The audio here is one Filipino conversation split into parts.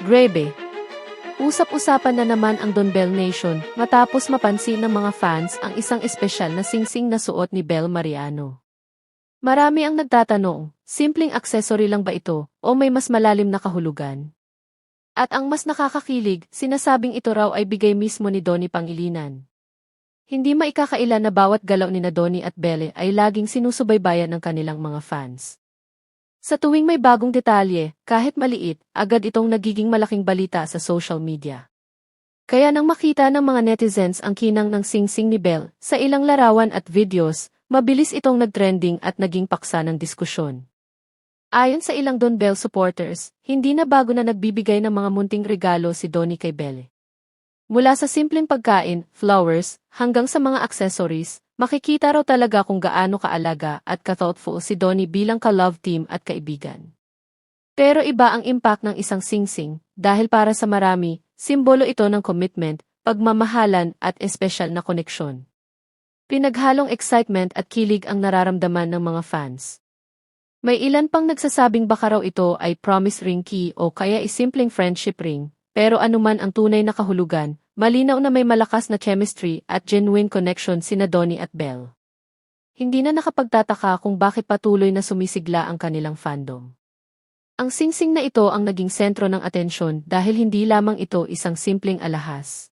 Grebe. Usap-usapan na naman ang Don Bell Nation matapos mapansin ng mga fans ang isang espesyal na singsing na suot ni Bell Mariano. Marami ang nagtatanong, simpleng accessory lang ba ito o may mas malalim na kahulugan? At ang mas nakakakilig, sinasabing ito raw ay bigay mismo ni Donnie Pangilinan. Hindi maikakaila na bawat galaw ni na at Belle ay laging sinusubaybayan ng kanilang mga fans. Sa tuwing may bagong detalye, kahit maliit, agad itong nagiging malaking balita sa social media. Kaya nang makita ng mga netizens ang kinang ng singsing ni Belle sa ilang larawan at videos, mabilis itong nagtrending at naging paksa ng diskusyon. Ayon sa ilang Don Bell supporters, hindi na bago na nagbibigay ng mga munting regalo si Donnie kay Belle. Mula sa simpleng pagkain, flowers, hanggang sa mga accessories, makikita raw talaga kung gaano kaalaga at ka-thoughtful si Donnie bilang ka-love team at kaibigan. Pero iba ang impact ng isang singsing, dahil para sa marami, simbolo ito ng commitment, pagmamahalan at espesyal na koneksyon. Pinaghalong excitement at kilig ang nararamdaman ng mga fans. May ilan pang nagsasabing baka raw ito ay promise ring key o kaya isimpleng friendship ring, pero anuman ang tunay na kahulugan, malinaw na may malakas na chemistry at genuine connection sina Donnie at Belle. Hindi na nakapagtataka kung bakit patuloy na sumisigla ang kanilang fandom. Ang singsing na ito ang naging sentro ng atensyon dahil hindi lamang ito isang simpleng alahas.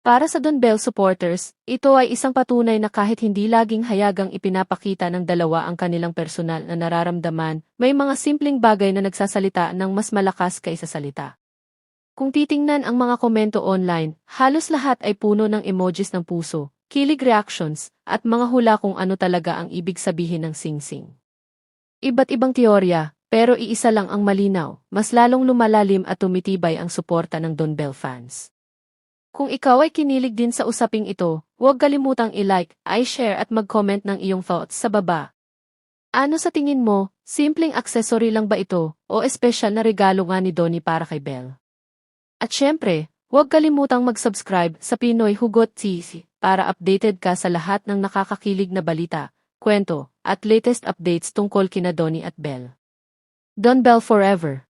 Para sa Don Bell supporters, ito ay isang patunay na kahit hindi laging hayagang ipinapakita ng dalawa ang kanilang personal na nararamdaman, may mga simpleng bagay na nagsasalita ng mas malakas kaysa salita. Kung titingnan ang mga komento online, halos lahat ay puno ng emojis ng puso, kilig reactions, at mga hula kung ano talaga ang ibig sabihin ng singsing. Iba't ibang teorya, pero iisa lang ang malinaw, mas lalong lumalalim at tumitibay ang suporta ng Don Bell fans. Kung ikaw ay kinilig din sa usaping ito, huwag kalimutang i-like, i-share at mag-comment ng iyong thoughts sa baba. Ano sa tingin mo, simpleng accessory lang ba ito, o espesyal na regalo nga ni Donnie para kay Bell? At syempre, huwag kalimutang mag-subscribe sa Pinoy Hugot TV para updated ka sa lahat ng nakakakilig na balita, kwento, at latest updates tungkol kina Donnie at Belle. Don Bell Forever